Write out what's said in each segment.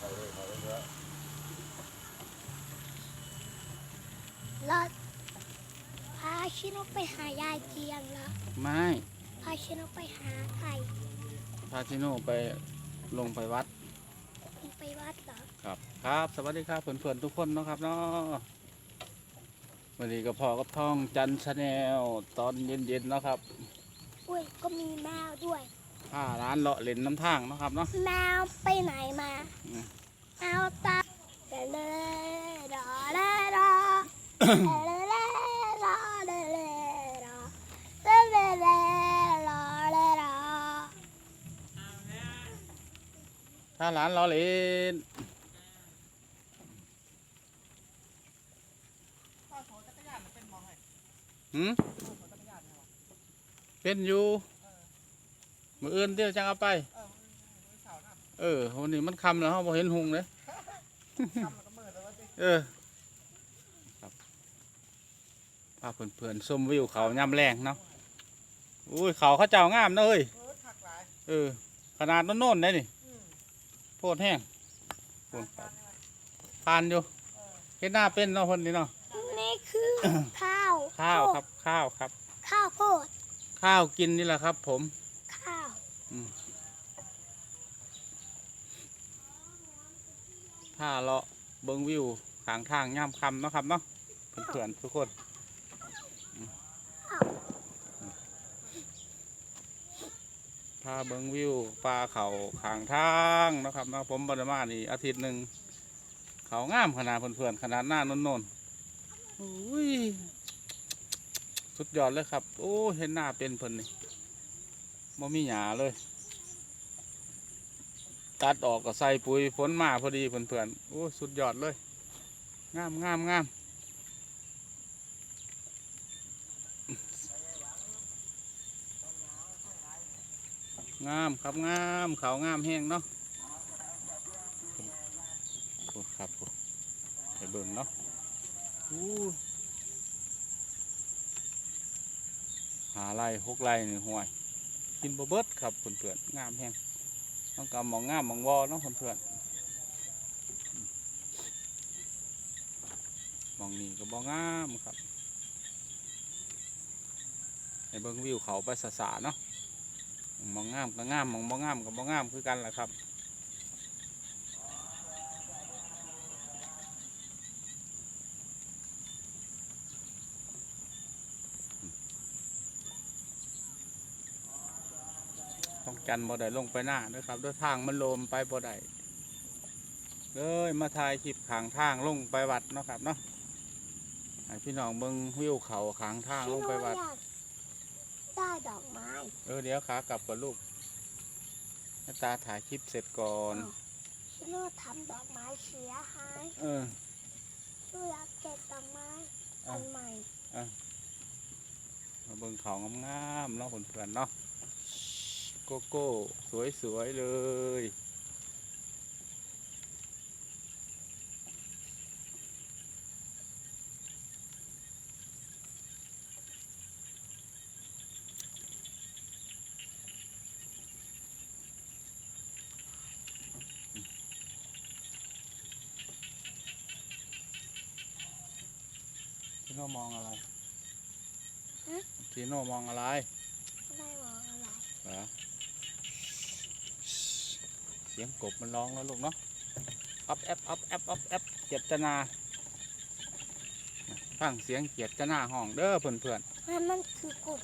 เขาเลยเขาเลยเยอะแล้วพาชิโนไปหายายเจียงแล้วไม่พาชิโนไปหาใครพาชิโน่ไปลงไปวัดคุณไปวัดเหรอครับ ครับ สวัสดีครับเพื่อนๆทุกคนเนาะครับเนาะวันนี้ก็พอกับท่องจันชาแนลตอนเย็นๆเนาะครับอุ้ยก็มีแมวด้วยผ้าร้านเลาะเล่นน้ำทางเนาะครับเนาะแมวไปไหนมา อืม แมวตาเดเลดอเดดอ เดเลดอเดเลดอเดเลดอเดดอผ้าร้านลาะเล่นหืมเป็นอยู่มืออื่นเดี๋ยวจังเอาไป เออวันนี้มันคำแล้วเขาบอเห็นหุงเลยเออครับ พาเพื่อนๆชมวิวเขาย่ำแรงเนาะอุ้ยเขาเขาเจ้างามเนอะเอ้ยเออขนาดโน่นๆได้นี่โพดแห้งโพดครับพานอยู่เห็นหน้าเป็นเนาะคนนี้เนาะนี่คือข้าว ข้าวครับข้าวครับ ข้าวโพดข้าวกินนี่แหละครับ ผม ข้าวถ้าเลาะเบิงวิวขางทางย่ำคำเนาะครับเนาะเพื่อนๆทุกคนอืม ถ้าเบิงวิวปลาเขาขางทางนะครับนะผมบริมานี่อาทิตย์หนึ่งเขางามขนาดเพื่อนๆขนาดหน้าโนนอุ้ยสุดยอดเลยครับ โอ้เห็นหน้าเป็นเพิ่นนี่บ่มีหยาเลย ตัดออกก็ใส่ปุ๋ยฝนมาพอดีเพื่อนๆโอ้สุดยอดเลย งามงามงาม งามครับงามเขางามแห้งเนาะโอ้ครับโอ้ไปเบิ่งเนาะอู้หาไรหกไรนี่ห่วยกินบ่เบิดครับเพื่อนๆงามแห้งต้องกำมองงามมองวอเนาะเพื่อนๆมองนี่ก็บ่งงามครับให้เบิ่งวิวเขาไปสะๆเนาะ มองงามก็งามมองบ่งามก็บ่งามคือกันแหละครับต้องจันบ่ได้ลงไปหน้าเด้วยครับ ด้วยทางมันโลมไปบ่ได้เลยมาถ่ายคลิปขางทางลงไปวัดเนาะครับเนาะให้พี่น้องเบิ่งวิวเขาขางทางลงไปวัดชิโน่อยาก ได้ดอกไม้เออเดี๋ยวขากลับกับลูกให้ตาถ่ายคลิปเสร็จก่อน ชิโน่ทำดอกไม้เสียหายเออชิโน่อยากเก็บดอกไม้อันใหม่มาเบิ่งเขางามๆเนาะเพื่อนๆเนาะ โกโก้ สวย ๆ เลย พี่โน่มองอะไรพี่โน่มองอะไรไม่ได้มองอะไรเหรอเสียงกบมันร้องแล้วลูกเนาะอัพแอปอัพแอปอัพแอปเกียรตนาฟังเสียงเกียรตนาห้องเด้อเพื่อนเพื่อนมันมันคือกบ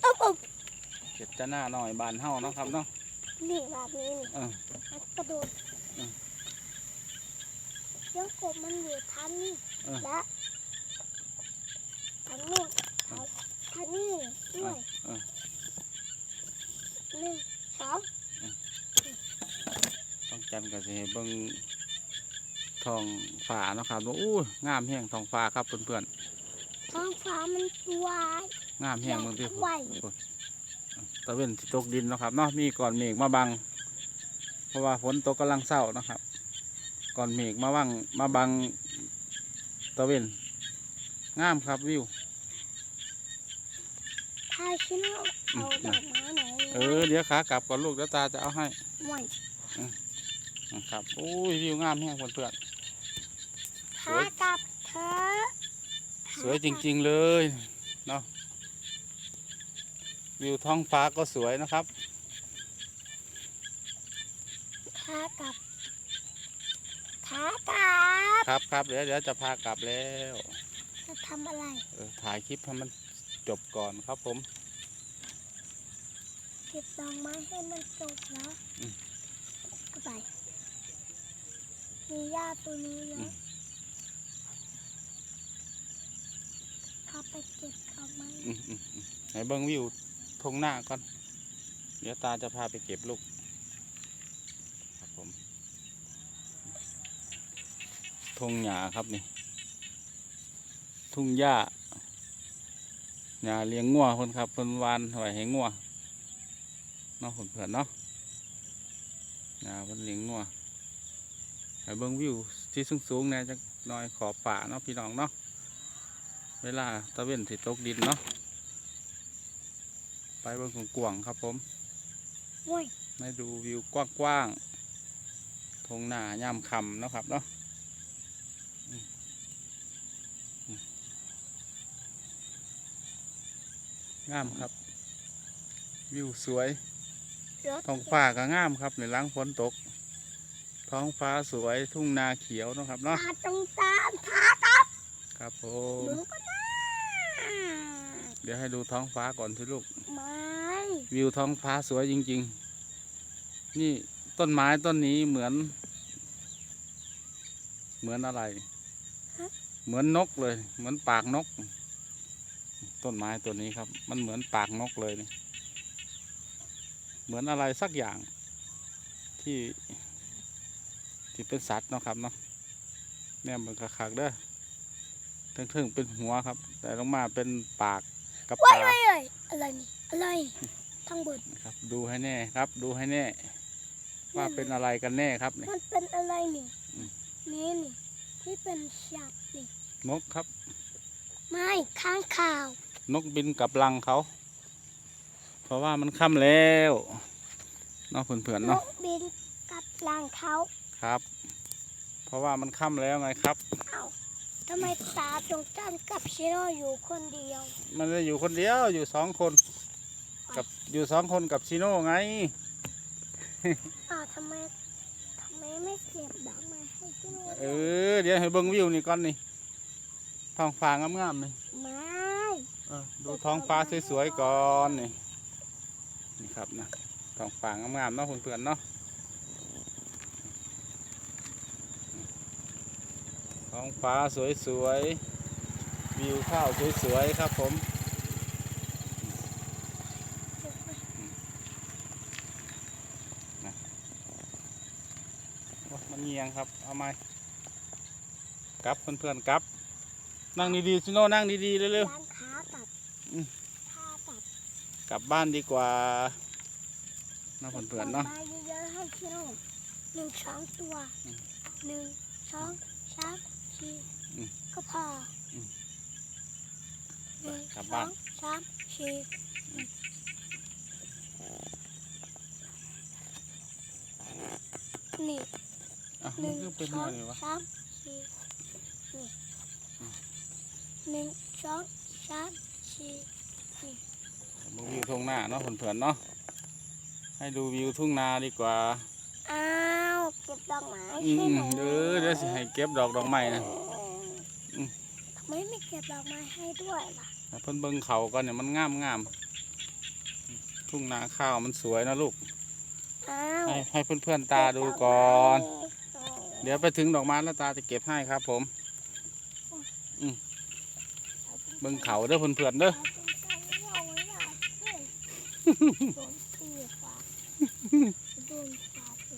เอ้าอบๆเกียรตนาหน่อยบานเฮาเนาะครับเนาะนี่แบบนี้นี่เออ มันกระโดดอืมเลี้ยงกบมันอยู่ทันนี่เออและ ทันนู่นทันนี่ด้วยหนึ่งสองต้องจันก็สิเบิ่งทองฟ้าเนาะครับอู้งามแห้งทองฟ้าครับเพื่อนท้องฟ้ามันสวยงามแห้งเบิ่งที่ไหวตะเวนตกดินเนาะครับเนาะมีก่อนเมฆมาบัง เพราะว่าฝนตกกำลังเศร้านะครับ ก่อนเมฆมาบังมาบังตะเวนงามครับวิว พาชิโน่เอาดอกไม้ไหนเออเดี๋ยวขากลับก่อนลูกเดี๋ยวตาจะเอาให้ห่วยอืมนะครับโอ้ยวิวงามแห้งเพื่อนขากลับเธอๆสวยจริง ๆเลยเนาะวิวท้องฟ้าก็สวยนะครับขากลับขากลับครับครับเดี๋ยวเดี๋ยวจะพากลับแล้วจะทำอะไรเออถ่ายคลิปให้มันจบก่อนครับผม เก็บดอกไม้ให้มันจบแล้วอืมก็ไป มีหญ้าตัวนี้เยอือะมพาไปเก็บดอกไม้อืมอืมอืมไหนเบิ้งวิวทงหน้าก่อน เดี๋ยวตาจะพาไปเก็บลูก ครับผมทงหญ้าครับนี่ ทุ่งหญ้าหญ้าเลี้ยงงัวเพิ่นครับเพิ่นหวานไว้ให้งัว เนาะเพื่อนๆเนาะหญ้าเพิ่นเลี้ยงงัวไปเบิ่งวิวที่สูงๆเนี่ยจักหน่อยขอบป่าเนาะพี่น้องเนาะเวลาตะเว้นสิตกดินเนาะไปเบิ่งกวางๆครับผมโอ้ยให้ดูวิวกว้างๆทงหน้ายามค่ำเนาะครับเนาะอืมอืมงามครับ วิวสวยรถ ท้องฟ้าก็งามครับในหล้างฝนตก ท้องฟ้าสวยทุ่งนาเขียวเนาะครับเนาะตาจงตามขากลับครับผหมนูก็ได้เดี๋ยวให้ดูท้องฟ้าก่อนสิลูกไม่วิวท้องฟ้าสวยจริง ๆ นี่ต้นไม้ต้นนี้เหมือน เหมือนอะไร เหมือนนกเลย เหมือนปากนก ต้นไม้ตัวนี้ครับ มันเหมือนปากนกเลยนี่ เหมือนอะไรสักอย่างที่ที่เป็นสัตว์เนาะครับเนาะแนมมันคักๆเด้อทึ่งๆเป็นหัวครับ แต่ลงมาเป็นปากกับว้าตายว้ายเอ้ยอะไรนี่อะไรทั้งบนครับ ดูให้แน่ครับ ดูให้แน่ ว่าเป็นอะไรกันแน่ครับเนี่ยมันเป็นอะไรนี่อืมนี่นี่ที่เป็นฉับนี่นกครับ ไม่ข้างข่าว นกบินกลับรังเขา เพราะว่ามันค่ำแล้วเนาะเพื่อนๆนเนาะกบินกับรังเขาครับ เพราะว่ามันค่ำแล้วไงครับเอ้าทำไมตาจงจันกับชิโนอยู่คนเดียว มันจะอยู่คนเดียวอยู่สองคนกับอยู่สองคนกับชิโน่ไงอ้าวทำไมทำไมไม่เก็บดอกไม้ให้ชิโนเออเดี๋ยวให้เบิ้งวิวนี่ก่อนนี่ท้องฟ้างามๆนี่ไม่เออดูท้องฟ้าสวยๆก่อนนี่ นี่ครับนะทองฟ้างามๆเนาะเพื่อนๆเนาะท้องฟ้าสวยๆ วิวข้าวสวยๆ ครับผมมันเงียงครับ เอาไหมกลับเพื่อนๆกลับ นั่งดีๆชิโน่นั่งดีๆ เร็วร้านค้ากับ อืม ค้ากับ ๆ กลับบ้านดีกว่าเนาะเพื่อนๆเนาะดกไม้เยอะๆให้ชิโนหนึ่งสองตัวอืมหนึ่งสองสามสี่อืมก็พออมหนึ่งกลับสบ้าอนงสามสี่นี่อะหมันนึ่งก็เป็นสออะงไรวะสามสี่นี่หนึ่งสองสามสี่มาวิวทุ่งนาเนาะเพื่อนๆเนาะให้ดูวิวทุ่งนาดีกว่าอ้าวเก็บดอกไม้อืให้มหนูเด้อเดี๋ยวสิให้เก็บดอกดอกไม้นะอืมทำไมไม่เก็บดอกไม้ให้ด้วยล่ะให้เพิ่นเบิ่งเขาก่อนเนี่ยมันงามงามทุ่งนาข้าวมันสวยนะลูกอ้าวให้ให้เพื่อนๆตาดูก่อน เดี๋ยวไปถึงดอกไม้แล้วตาจะเก็บให้ครับผมอืมเบิ่งเขาเด้อเพื่อนๆเด้อ โดนตีฟ้าโดนฟ้าตี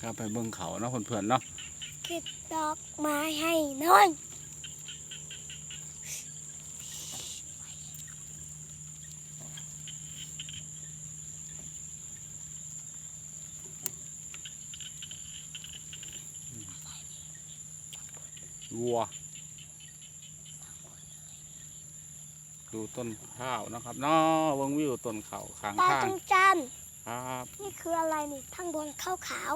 ครับไปเบิ่งเขาเนาะเพื่อนๆเนาะเก็บดอกไม้ให้หน้อยวัว ดูต้นข้าวนะครับเนาะเบิ่งวิวต้นเขาข้างตาข้างจงจันคครับนี่คืออะไรนี่ข้างบนขาวขาว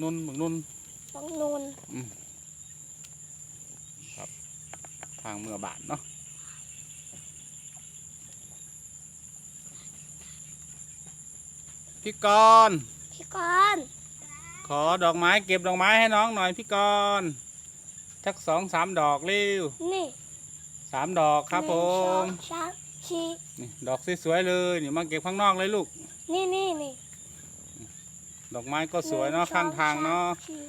นุ่นบักนุ่นๆตรงนูนทางเมื่อบาทเนาะพี่กรณ์พี่กรณ์ขอดอกไม้เก็บดอกไม้ให้น้องหน่อยพี่กรณ์สักสองสามดอกเร็วนี่ สามดอกครับหผนึ่งสอมงสามสี่นี่ดอกสวยๆเลยนี่มาเก็บข้างนอกเลยลูก นี่นี่นี่ดอกไม้ก็สวยเนาะหงข้างทางเนาะสมสี่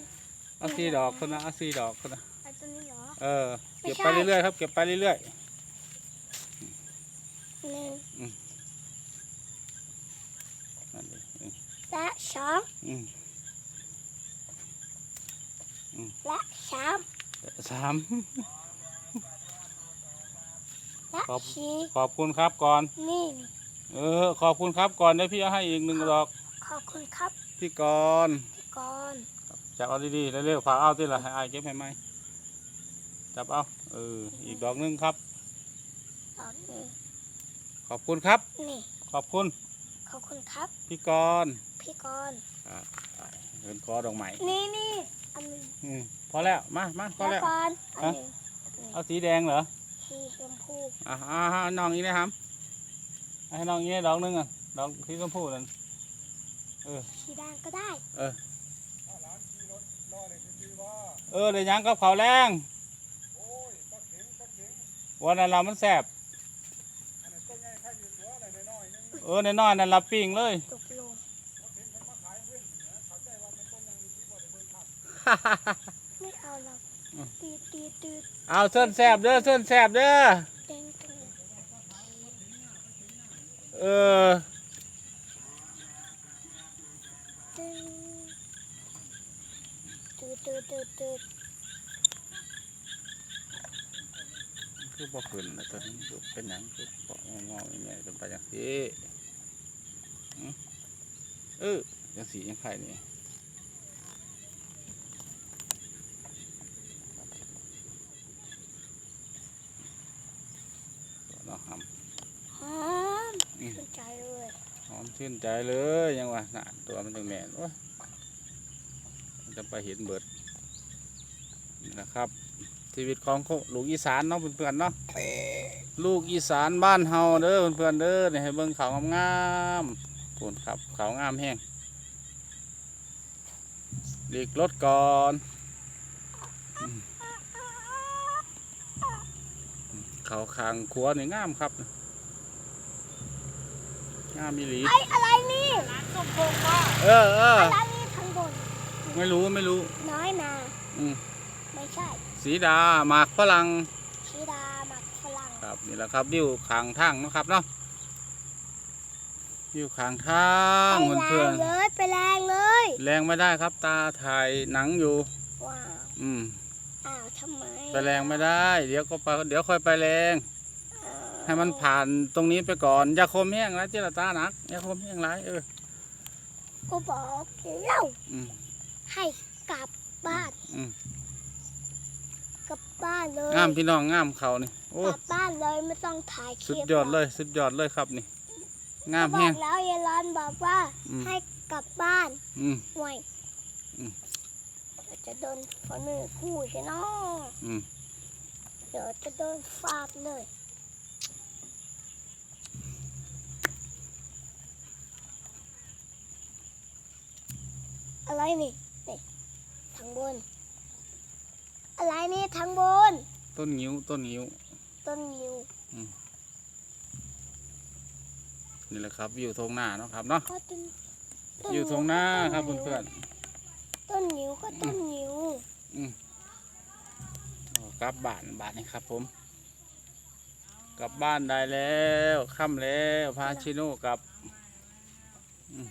เอาสี่ดอกคนนะเอาสี่ดอกคนนะอันตัวนี้เหรอ เออไม่เก็บใช่ไปเรื่อยๆครับเก็บไปเรื่อยหนึ่งๆนั่นดิอืมและสองอืมและสามสาม และขอบสี่ขอบคุณครับก่อนนี่นี่เออ ขอบคุณครับก่อนเดี๋ยวพี่เอาให้อีกหนึ่งดอก ขอบคุณครับพี่กรณ์พี่กรณ์จับเอาดีๆเร็วๆฝากเอาที่ละให้อายเก็บให้ไหมจับเอาเอออีกดอกหนึงครับดอกนี้ขอบคุณครับ นี่ขอบคุณขอบคุณครับ พี่กรณ์พี่กรณ์เดินคอดอกไม้นี่นี่อันหนึงอืมพอแล้วมามาพอแล้วแล้วก่อนอันหนึ่งเอาสีแดงเหรอ สีชมพูอ่าอ่าให้น้องอีกนะครับให้น้องอีกดอกหนึงอะดอกสีชมพูนั่นสีแดงก็ได้ เออเออเดี๋ยวยังกับเขาวแรงวันนั้นเรามันแสบเออในน้อยๆนั่นเราปิ้งเลยตกลงไม่เอาหรอก อืมตีตีตีเอาเส้นแสบเด้อเส้นแสบเด้อเด้งตึงเออตึงตืดตืดตืดตืดคือบ่ขึ้นนะตอนนี้คือเป็นหยังคือบ่งอๆอย่างเงี้ยเป็นไปอย่างที่เออยังสียังไข่นี่เนาะครับ หอม อืม ชื่นใจเลย หอม ชื่นใจเลยยังว่าน่ะตัวมันจังแม่นโอ้ยมันจะไปเห็นเบิดนะครับ ชีวิตของลูกอีสานเนาะเพื่อนๆเนาะลูกอีสานบ้านเฮาเด้อเพื่อนๆเด้อให้เบิ่งเขางามๆปูนครับเขางามแห้งหลีกรถก่อนเขาคางขัวนี่งามครับ งามมีหลี ไอ้อะไรนี่เออเอออะไรนี่ข้างบนไม่รู้ไม่รู้ น้อยนาอืมไม่ใช่สีดาหมากฝรั่งชีดาหมักฝรั่งครับนี่แหละครับวิวขางทางเนาะครับเนาะวิวขางทางไปเพื่แรอนงเลยไปแรงเลยๆแรงไม่ได้ครับ ตาถ่ายหนังอยู่ ว้าวอืมอ้าวทำไมไปแรงไม่ได้ เดี๋ยวก็ไปเดี๋ยวค่อยไปแรงอ้าว ให้มันผ่านตรงนี้ไปก่อนอย่าคมแห้งนะเจรตาหนักอย่าคมแห้งไรเออก็บอกแล้วอืมให้กลับบ้านอืมกลับบ้านเลยงามพี่น้องงามเขานี่โอ้กลับบ้านเลยไม่ต้องถ่ายคสุลิดปยอดเลย สุดยอดเลยครับนี่ งามบอแห้ง กแล้วยายร้อนบอกว่าอืม ให้กลับบ้านอืม ห่วยอืม เดี๋ยวจะโดนฝนมือคู่ใช่เนาะอืม เดี๋ยวจะโดนฟาดเลย อะไรนี่นี่ทางบน อะไรนี่ทางบน ต้นงิ้ว ต้นงิ้ว ต้นยิวนี่แหละครับวิวทงหน้าเนาะครับเนาะก็ต้นอยู่ตรงหน้าครับต้เพื่อนต้นยิวก็ต้นยิวๆกลับบ้านบ้านนี่ครับ ผม กลับบ้านได้แล้วค่ำแล้วพาชิโน่กลับอืม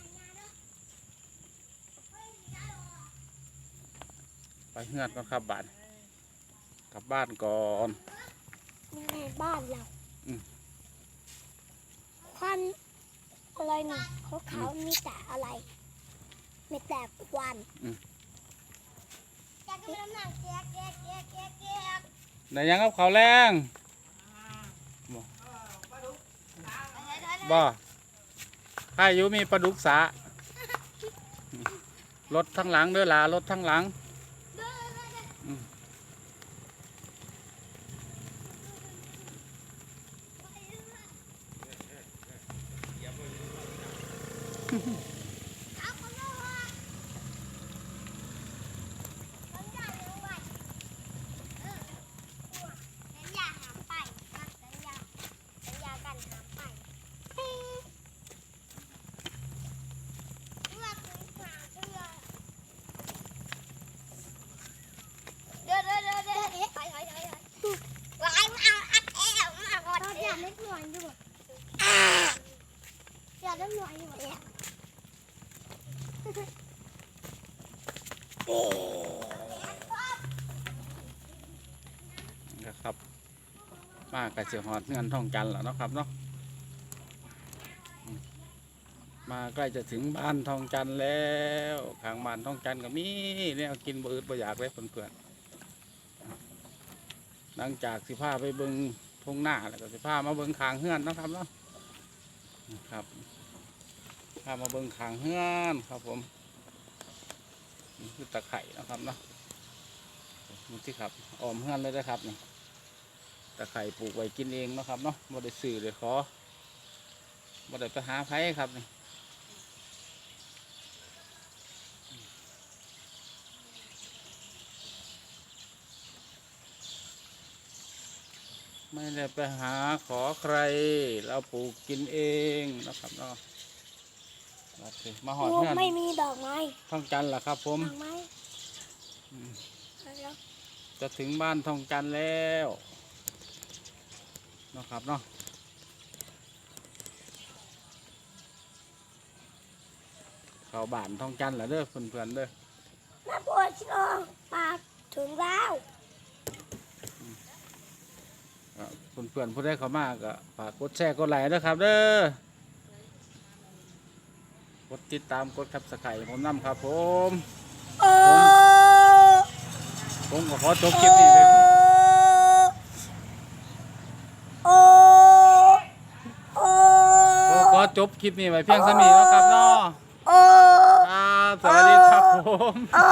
ไปเฮือดก่อนครับบ้านกลับบ้านก่อนนี่ไงบ้านเราอืม ควันอะไรนี่เขาเขาวๆมีแต่อะไร มีแต่ควันไหนยังกับเขาวแรงบ่บ่ใครอยู่มีปลาดุกสะรถทั้งหลังเด้อหลารถทั้งหลัง อืม เอาคนละว่าสัญญาเรื่องไว้เออสัญญาหามไปนะสัญญาสัญญากันหามไปเฮ้ยเมื่อคืนหาเชื่อเดี๋ยวเดี๋ยวเดี๋ยวเดี๋ยวเดี๋ยวถอยถอยถอยถอยวายมาเอาอัดแอวมาหมดเราอยากเล็กหน่อยอยู่หมดอยากเล็กหน่อยอยู่หมดเนี่ย นะครับ มา กับเสียหอดเงินท่องกันแล้วนะครับเนาะมาใกล้จะถึงบ้านทองจันแล้วข้างบ้านทองจันก็มีเนี่ยกินบ่อืดบ่อยากเลยเพื่อนๆหลังจากสิพาไปเบิงทงหน้าแล้วก็สิพามาเบิงคางเฮือนนะครับเนาะนะครับพามาเบิงคางเฮือนครับผมนี่คือตะไคร่นะครับเนาะนี่ที่ครับออมเฮือนเลยนะครับนี่ ตะไคร่ปลูกไว้กินเองเนาะครับเนาะบ่ได้ซื้อเลยขอบ่ได้ไปหาไผครับนี่ไม่ได้ไปหาขอใคร เราปลูกกินเองนะครับเนาะโอเคมาหอดเพื่อนไม่มีดอกไม้ท่องจันทร์ล่ะครับ ผมดอกไม้อืมแล้วจะถึงบ้านทองจันทร์แล้วเนาะครับเนาะเข้าบ้านทองจันทร์แล้วเด้อเพื่อนๆเด้อน้ำปวดชิโองปากถึงแล้วก็เพื่อนๆผู้ได้เข้ามาก็ฝากกดแชร์กดไลค์ด้วยครับ เด้อกดติดตามกดทับสไครต์ผมนำครับผมโอ้ผมก็ขอจบคลิปนี้ไปโอ้โอ้ ผมขอ จบคลิปนี้ไว้เพียงเท่านี้แล้วครับเนาะโอ้ครับสวัสดีครับผม โอ้